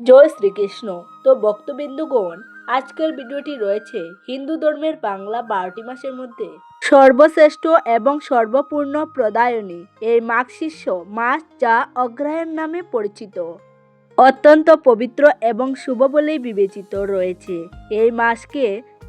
জয় শ্রীকৃষ্ণ। তো ভক্তবিন্দুগণ, আজকের ভিডিওটি রয়েছে হিন্দু ধর্মের বাংলা বারোটি মাসের মধ্যে। সর্বশ্রেষ্ঠ এবং সর্বপূর্ণ প্রদায়নী এই মাঘ শীর্ষ মাস যা অগ্রহায়ণ নামে পরিচিত। অত্যন্ত পবিত্র এবং শুভ বলেই বিবেচিত রয়েছে। এই মাসকে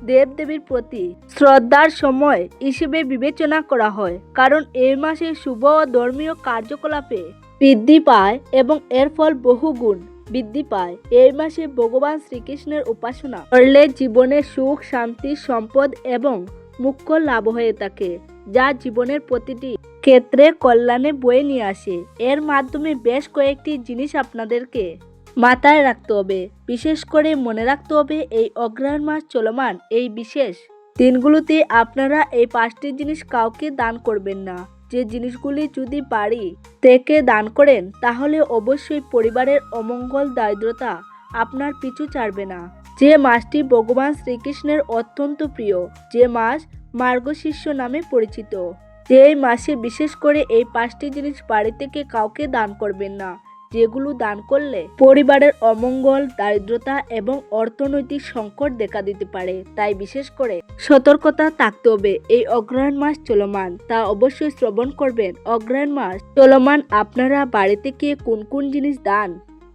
দেবদেবীর প্রতি শ্রদ্ধার সময় হিসেবে বিবেচনা করা হয়, কারণ এই মাসে শুভ ও ধর্মীয় কার্যকলাপে বৃদ্ধি পায় এবং এর ফল বহুগুণ। বৃদ্ধি পায়। এই মাসে ভগবান শ্রীকৃষ্ণের উপাসনা করলে জীবনে সুখ, শান্তি, সম্পদ এবং মুখ্য লাভ হয়ে থাকে, যা জীবনের প্রতিটি ক্ষেত্রে কল্যাণে বয়ে নিয়ে আসে। এর মাধ্যমে বেশ কয়েকটি জিনিস আপনাদেরকে মাথায় রাখতে হবে। বিশেষ করে মনে রাখতে হবে, এই অগ্রহায়ণ মাস চলমান এই বিশেষ দিনগুলোতে আপনারা এই পাঁচটি জিনিস কাউকে দান করবেন না। যে জিনিসগুলি যদি বাড়ি থেকে দান করেন, তাহলে অবশ্যই পরিবারের অমঙ্গল দারিদ্রতা আপনার পিছু ছাড়বে না। যে মাসটি ভগবান শ্রীকৃষ্ণের অত্যন্ত প্রিয়, যে মাস মার্গশীর্ষ নামে পরিচিত। যে মাসে বিশেষ করে এই পাঁচটি জিনিস বাড়ি থেকে কাউকে দান করবেন না। যেগুলো দান করলে পরিবারের অমঙ্গল, দারিদ্রতা এবং অর্থনৈতিক সংকট দেখা দিতে পারে। তাই বিশেষ করে সতর্কতা থাকতে হবে। এই অগ্রহায়ণ মাস চলমান, তা অবশ্যই শ্রবণ করবেন। অগ্রহায়ণ মাস চলমান, আপনারা বাড়ি থেকে কোন কোন জিনিস দান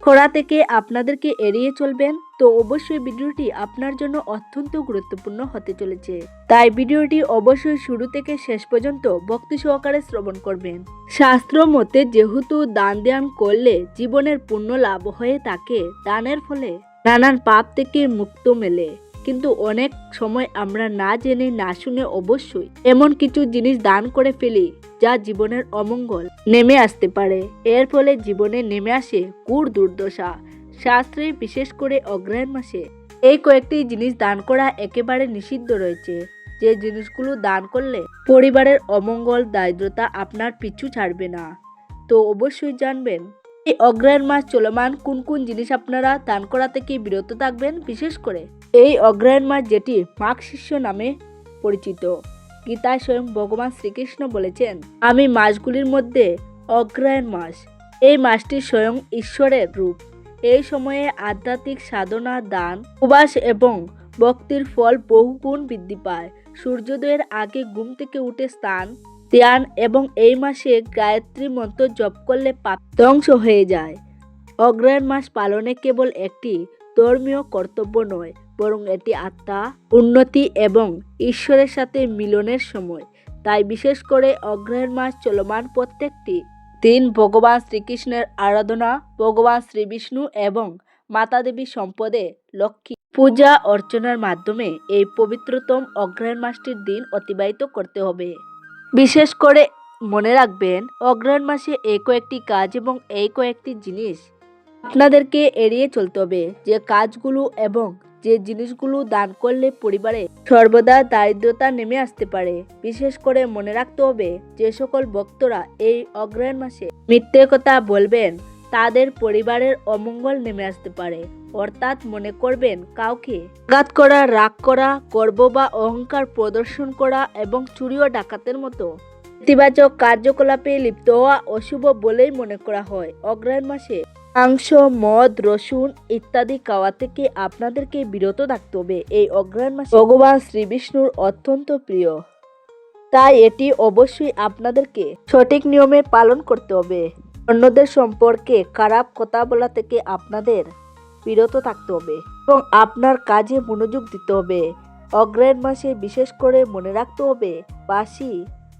করা থেকে আপনাদেরকে এড়িয়ে চলবেন, তো অবশ্যই ভিডিওটি আপনার জন্য অত্যন্ত গুরুত্বপূর্ণ হতে চলেছে। তাই ভিডিওটি অবশ্যই শুরু থেকে শেষ পর্যন্ত ভক্তি সহকারে শ্রবণ করবেন। শাস্ত্র মতে যেহেতু দান ধ্যান করলে জীবনের পূর্ণ লাভ হয়ে থাকে, দানের ফলে নানান পাপ থেকে মুক্ত মেলে। কিন্তু অনেক সময় আমরা না জেনে, না শুনে অবশ্যই এমন কিছু জিনিস দান করে ফেলি যা জীবনের অমঙ্গল নেমে আসতে পারে। এর ফলে জীবনে নেমে আসে কুর দুর্দশা। শাস্ত্রে বিশেষ করে অগ্রহায়ণ মাসে এই কয়েকটি জিনিস দান করা একেবারে নিষিদ্ধ রয়েছে। যে জিনিসগুলো দান করলে পরিবারের অমঙ্গল, দারিদ্রতা আপনার পিছু ছাড়বে না। তো অবশ্যই জানবেন, এই অগ্রহায়ণ মাস চলমান কোন কোন জিনিস আপনারা দান করা থেকে বিরত থাকবেন? বিশেষ করে এই অগ্রহায়ণ মাস যেটি মাঘ শিষ্য নামে পরিচিত। গীতায় স্বয়ং ভগবান শ্রীকৃষ্ণ বলেছেন, আমি মাসগুলির মধ্যে অগ্রহায়ণ মাস। এই মাসটি স্বয়ং ঈশ্বরের রূপ। এই সময়ে আধ্যাত্মিক সাধনা, দান, উপবাস এবং ভক্তির ফল বহুগুণ বৃদ্ধি পায়। সূর্যোদয়ের আগে ঘুম থেকে উঠে স্নান, ধ্যান এবং এই মাসে গায়ত্রী মন্ত্র জপ করলে পাপ ধ্বংস হয়ে যায়। অগ্রহায়ণ মাস পালনে কেবল একটি ধর্মীয় কর্তব্য নয় বরং এটি আত্মা, উন্নতি এবং ঈশ্বরের সাথে মিলনের সময়। তাই বিশেষ করে অগ্রহায়ণ মাস চলমান প্রত্যেকটি দিন ভগবান শ্রীকৃষ্ণের আরাধনা, ভগবান শ্রী বিষ্ণু এবং মাতা দেবী সম্পদে লক্ষ্মী পূজা অর্চনার মাধ্যমে এই পবিত্রতম অগ্রহায়ণ মাসটির দিন অতিবাহিত করতে হবে। বিশেষ করে মনে রাখবেন অগ্রহায়ণ মাসে এই কয়েকটি কাজ এবং এই কয়েকটি জিনিস আপনাদেরকে এড়িয়ে চলতে হবে। যে কাজগুলো এবং যে জিনিসগুলো দান করলে পরিবারে সর্বদা দারিদ্রতা নেমে আসতে পারে। বিশেষ করে মনে রাখতে হবে, যে সকল ভক্তরা এই অগ্রহায়ণ মাসে মিথ্যে কথা বলবেন, তাদের পরিবারের অমঙ্গল নেমে আসতে পারে। অর্থাৎ মনে করবেন, কাউকে আঘাত করা, রাগ করা, গর্ব বা অহংকার প্রদর্শন করা এবং চুরি ও ডাকাতের মতো ইতিবাচক কার্যকলাপে লিপ্ত হওয়া অশুভ বলেই মনে করা হয়। অগ্রহায়ণ মাসে মাংস, মদ, রসুন ইত্যাদি খাওয়া থেকে আপনাদেরকে বিরত থাকতে হবে। এই অগ্রহায়ণ মাসে ভগবান শ্রীবিষ্ণুর অত্যন্ত প্রিয়। তাই এটি অবশ্যই আপনাদেরকে সঠিক নিয়মে পালন করতে হবে। অন্যদের সম্পর্কে খারাপ কথা বলা থেকে আপনাদের বিরত থাকতে হবে এবং আপনার কাজে মনোযোগ দিতে হবে। অগ্রহায়ণ মাসে বিশেষ করে মনে রাখতে হবে বাসি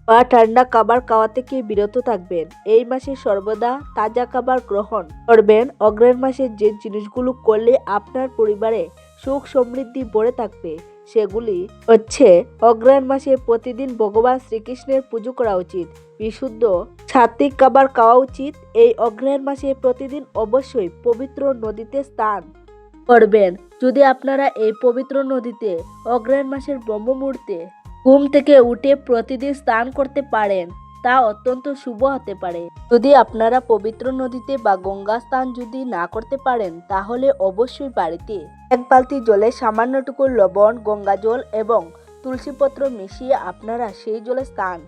বা ঠান্ডা খাবার খাওয়া থেকে বিরত থাকবেন? এই মাসে সর্বদা তাজা খাবার গ্রহণ করবেন। অগ্রহায়ণ মাসে যে জিনিসগুলো করলে আপনার পরিবারে সুখ সমৃদ্ধি ভরে থাকবে, সেগুলি হচ্ছে অগ্রহায়ণ মাসে প্রতিদিন ভগবান শ্রীকৃষ্ণের পুজো করা উচিত, বিশুদ্ধ সাত্বিক খাবার খাওয়া উচিত। এই অগ্রহায়ণ মাসে প্রতিদিন অবশ্যই পবিত্র নদীতে স্নান করবেন। যদি আপনারা এই পবিত্র নদীতে অগ্রহায়ণ মাসের ব্রহ্ম মুহূর্তে ঘুম থেকে উঠে প্রতিদিন স্নান করতে পারেন, তা অত্যন্ত শুভ হতে পারে। যদি আপনারা পবিত্র নদীতে বা গঙ্গা স্নান যদি না করতে পারেন, তাহলে অবশ্যই বাড়িতে এক বালতি জলে সামান্যটুকু লবণ, গঙ্গা জল এবং তুলসীপত্র মিশিয়ে আপনারা সেই জলে স্নান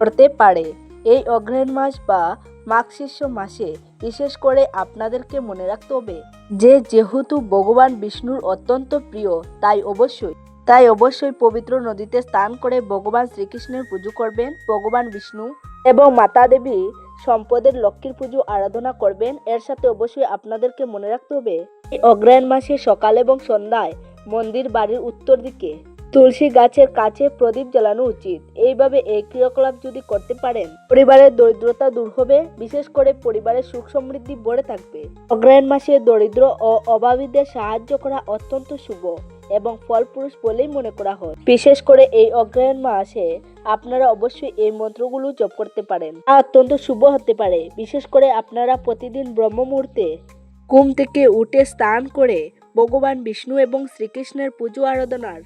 করতে পারে। এই অগ্রহায়ণ মাস বা মাঘশিষ্য মাসে বিশেষ করে আপনাদেরকে মনে রাখতে হবে যে, যেহেতু ভগবান বিষ্ণুর অত্যন্ত প্রিয়, তাই অবশ্যই তাই অবশ্যই পবিত্র নদীতে স্নান করে ভগবান শ্রীকৃষ্ণের পুজো করবেন, ভগবান বিষ্ণু এবং মাতা দেবী সম্পদের লক্ষ্মীর পুজো আরাধনা করবেন। এর সাথে অবশ্যই আপনাদেরকে মনে রাখতে হবে অগ্রায়ণ মাসে সকাল এবং সন্ধ্যায় মন্দির বাড়ির উত্তর দিকে তুলসী গাছের কাছে প্রদীপ জ্বালানো উচিত। এইভাবে এই ক্রিয়াকলাপ যদি করতে পারেন, পরিবারের দরিদ্রতা দূর হবে, বিশেষ করে পরিবারের সুখ সমৃদ্ধি ভরে থাকবে। অগ্রায়ণ মাসে দরিদ্র ও অভাবীদের সাহায্য করা অত্যন্ত শুভ। এবং ফলপুরুষ বলেই মনে করা হয়। বিশেষ করে এই অগ্রায়ণ মাসে আপনারা অবশ্যই এই মন্ত্রগুলো জপ করতে পারেন। অত্যন্ত শুভ হতে পারে। বিশেষ করে আপনারা প্রতিদিন ব্রহ্ম মুহূর্তে ঘুম থেকে উঠে স্নান করে ভগবান বিষ্ণু এবং শ্রীকৃষ্ণের পুজো আরাধনার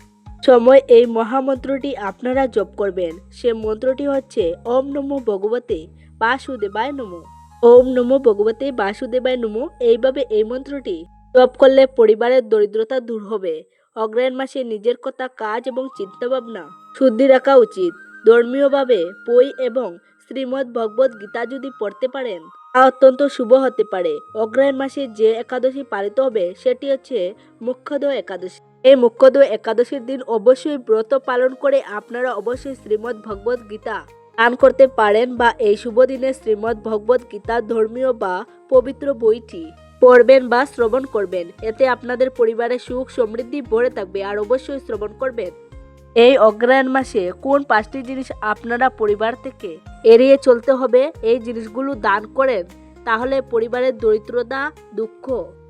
সময় এই মহামন্ত্রটি আপনারা জপ করবেন। সে মন্ত্রটি হচ্ছে ওম নমো ভগবতে বাসুদেবায় নমো। ওম নমো ভগবতে বাসুদেবায় নমো। এইভাবে এই মন্ত্রটি জপ করলে পরিবারের দরিদ্রতা দূর হবে। অগ্রায়ণ মাসে নিজের কথা কাজ এবং চিন্তাভাবনা শুদ্ধি রাখা উচিত। ধর্মীয়ভাবে বই এবং শ্রীমদ্ ভগবত গীতা যদি পড়তে পারেন, তা অত্যন্ত শুভ হতে পারে। অগ্রায়ণ মাসে যে একাদশী পালিত হবে, সেটি হচ্ছে মুখ্যদ একাদশী। এই মুখ্যদ একাদশীর দিন অবশ্যই ব্রত পালন করে আপনারা অবশ্যই শ্রীমদ্ ভগবত গীতা দান করতে পারেন বা এই শুভ দিনে শ্রীমদ্ ভগবত গীতা ধর্মীয় বা পবিত্র বইটি। পড়বেন বা শ্রবণ করবেন। এতে আপনাদের পরিবারের সুখ সমৃদ্ধি ভরে থাকবে আর অবশ্যই শ্রবণ করবেন। এই অগ্রায়ণ মাসে কোন পাঁচটি জিনিস আপনারা পরিবার থেকে এড়িয়ে চলতে হবে, এই জিনিসগুলো দান করেন, তাহলে পরিবারের দরিদ্রতা, দুঃখ,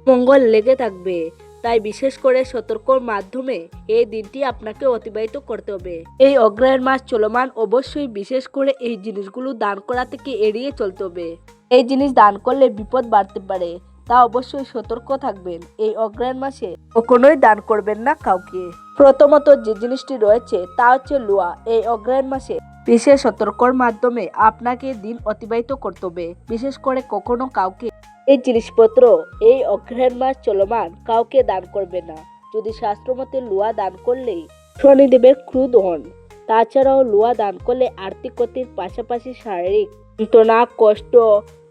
মঙ্গল লেগে থাকবে। তাই বিশেষ করে সতর্কর মাধ্যমে এই দিনটি আপনাকে অতিবাহিত করতে হবে। এই অগ্রায়ণ মাস চলমান অবশ্যই বিশেষ করে এই জিনিসগুলো দান করা থেকে এড়িয়ে চলতে হবে। এই জিনিস দান করলে বিপদ বাড়তে পারে। তা অবশ্যই সতর্ক থাকবেন এই অগ্রায়ণ মাসে। কখনোই দান করবেন না কাউকে। প্রথমত যে জিনিসটি রয়েছে তা হচ্ছে লোয়া। এই অগ্রায়ণ মাসে বিশেষ সতর্কর মাধ্যমে আপনাকে দিন অতিবাহিত করতে হবে। বিশেষ করে কখনো কাউকে এই জিনিসপত্র এই অগ্রহায়ণ মাস চলমান কাউকে দান করবে না। যদি শাস্ত্রমতে লোয়া দান করলেই শনিদেবের ক্রুদ হন তাছাড়াও লোয়া দান করলে আর্থিক ক্ষতির পাশাপাশি শারীরিক যন্ত্রণা কষ্ট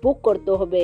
ভোগ করতে হবে।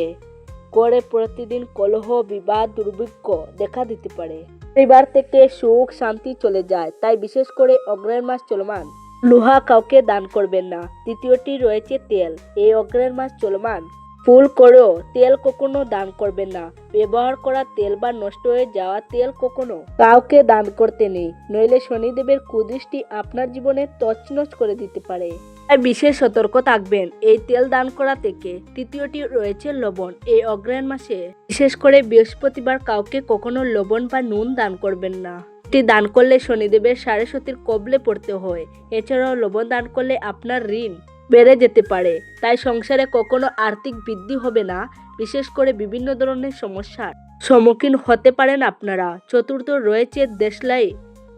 করে প্রতিদিন কলহ, বিবাদ, দুর্ভিক্ষ দেখা দিতে পারে। পরিবার থেকে সুখ, শান্তি চলে যায়, তাই বিশেষ করে অগ্রহায়ণ মাস চলমান। লোহা কাউকে দান করবেন না। দ্বিতীয়টি রয়েছে তেল। এই অগ্রহায়ণ মাস চলমান। ফুল করেও তেল কখনো দান করবেন না। ব্যবহার করা তেল বা নষ্ট হয়ে যাওয়া তেল কখনো কাউকে দান করতে নেই। নইলে শনিদেবের কুদৃষ্টি আপনার জীবনে তছনছ করে দিতে পারে। বিশেষ সতর্ক থাকবেন। এই তেল দান করা থেকে তৃতীয়টি রয়েছে লবণ। এই অগ্রহায়ণ মাসে বিশেষ করে বৃহস্পতিবার কাউকে কখনো লবণ বা নুন দান করবেন না। এটি দান করলে শনিদেবের সাড়ে সতীর কবলে পড়তে হয়। এছাড়াও লবণ দান করলে আপনার ঋণ বেড়ে যেতে পারে। তাই সংসারে কখনো আর্থিক বৃদ্ধি হবে না। বিশেষ করে বিভিন্ন ধরনের সমস্যার সম্মুখীন হতে পারেন আপনারা। চতুর্থ রয়েছে দেশলাই।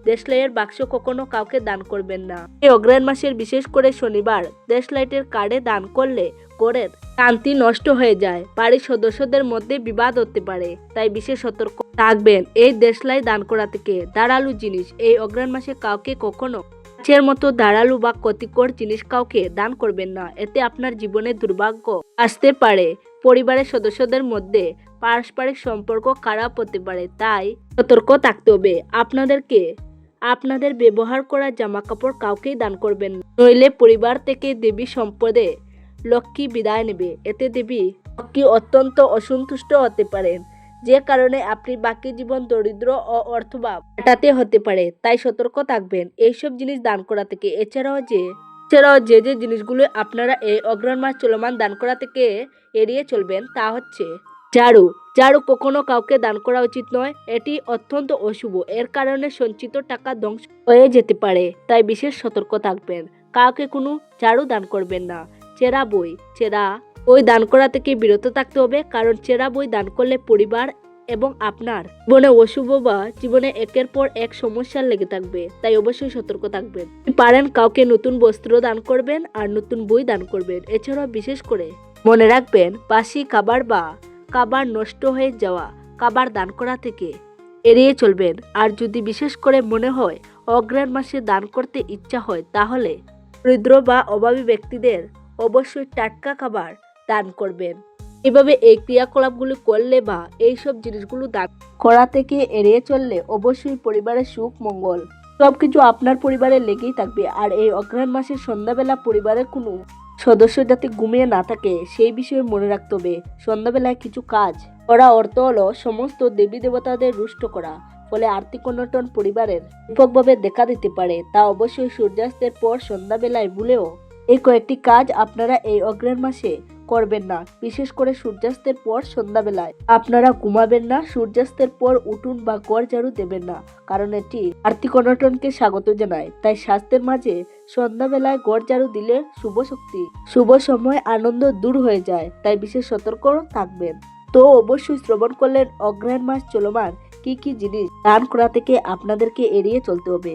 দেশলাইয়ের বাক্স কখনো কাউকে দান করবেন না। এই অগ্রায়ণ মাসের বিশেষ করে শনিবার দেশলাইটের কার্ডে দান করলে গড়ের শান্তি নষ্ট হয়ে যায়। বাড়ির সদস্যদের মধ্যে বিবাদ হতে পারে, তাই বিশেষ সতর্ক থাকবেন এই দেশলাই দান করা থেকে। দাঁড়ালু জিনিস, এই অগ্রায়ণ মাসে কাউকে কখনো গাছের মতো দাঁড়ালু বা ক্ষতিকর জিনিস কাউকে দান করবেন না। এতে আপনার জীবনে দুর্ভাগ্য আসতে পারে। পরিবারের সদস্যদের মধ্যে পারস্পরিক সম্পর্ক খারাপ হতে পারে, তাই সতর্ক থাকতে হবে। আপনাদেরকে আপনাদের ব্যবহার করা জামা কাপড় কাউকেই দান করবেন নইলে পরিবার থেকে দেবী সম্পদে লক্ষ্মী বিদায় নেবে। এতে দেবী লক্ষ্মী অত্যন্ত অসন্তুষ্ট হতে পারেন যে কারণে আপনি বাকি জীবন দরিদ্র ও অর্থভাব কাটাতে হতে পারে। তাই সতর্ক থাকবেন। এইসব জিনিস দান করা থেকে, এছাড়াও যে এছাড়াও যে যে জিনিসগুলো আপনারা এই অগ্রহণ মাস চলমান দান করা থেকে এড়িয়ে চলবেন তা হচ্ছে ঝাড়ু। ঝাড়ু কখনো কাউকে দান করা উচিত নয়, এটি অত্যন্ত অশুভ। এর কারণে সঞ্চিত টাকা ধ্বংস হয়ে যেতে পারে, তাই বিশেষ সতর্ক থাকবেন। কাউকে কোনো ঝাড়ু দান করবেন না। চেরা বই। চেরা ওই দান করা থেকে বিরত থাকতে হবে, কারণ চেরা বই দান করলে পরিবার এবং আপনার জীবনে অশুভ বা জীবনে একের পর এক সমস্যা লেগে থাকবে, তাই অবশ্যই সতর্ক থাকবেন। পারেন কাউকে নতুন বস্ত্র দান করবেন আর নতুন বই দান করবেন। এছাড়াও বিশেষ করে মনে রাখবেন, বাসি খাবার বা খাবার নষ্ট হয়ে যাওয়া, কাবার দান করা থেকে এড়িয়ে চলবেন। আর যদি বিশেষ করে মনে হয় অগ্রায়ণ মাসে দান করতে ইচ্ছা হয়, তাহলে দরিদ্র বা অভাবী ব্যক্তিদের অবশ্যই টাটকা খাবার দান করবেন। এভাবে এই ক্রিয়াকলাপগুলো করলে বা এইসব জিনিসগুলো দান করা থেকে এড়িয়ে চললে অবশ্যই পরিবারের সুখ, মঙ্গল সবকিছু আপনার পরিবারে লেগেই থাকবে। আর এই অগ্রহায়ণ মাসের সন্ধ্যাবেলা পরিবারের কোনো সদস্য যাতে ঘুমিয়ে না থাকে, সেই বিষয়ে মনে রাখতে হবে। সন্ধ্যাবেলায় কিছু কাজ করা অর্থ হলো সমস্ত দেবী দেবতাদের রুষ্ট করা, ফলে আর্থিক অনটন পরিবারের ব্যাপকভাবে দেখা দিতে পারে। তা অবশ্যই সূর্যাস্তের পর সন্ধ্যাবেলায় ভুলেও এই কয়েকটি কাজ আপনারা এই অগ্রের মাসে করবেন না, বিশেষ করে সূর্যাস্তের পর সন্ধ্যাবেলায়। আপনারা ঘুমাবেন না, সূর্যাস্তের পর উঠুন বা ঘর ঝাড়ু দেবেন না, কারণ এটি আর্থিক অনটনকে স্বাগত জানায়। তাই স্বাস্থ্যের মাঝে সন্ধ্যাবেলায় ঘর ঝাড়ু দিলে শুভ শক্তি, শুভ সময়, আনন্দ দূর হয়ে যায়, তাই বিশেষ সতর্ক থাকবেন। তো অবশ্যই শ্রবণ করলেন অগ্রহায়ণ মাস চলমান কি কি জিনিস, দান করা থেকে আপনাদেরকে এড়িয়ে চলতে হবে।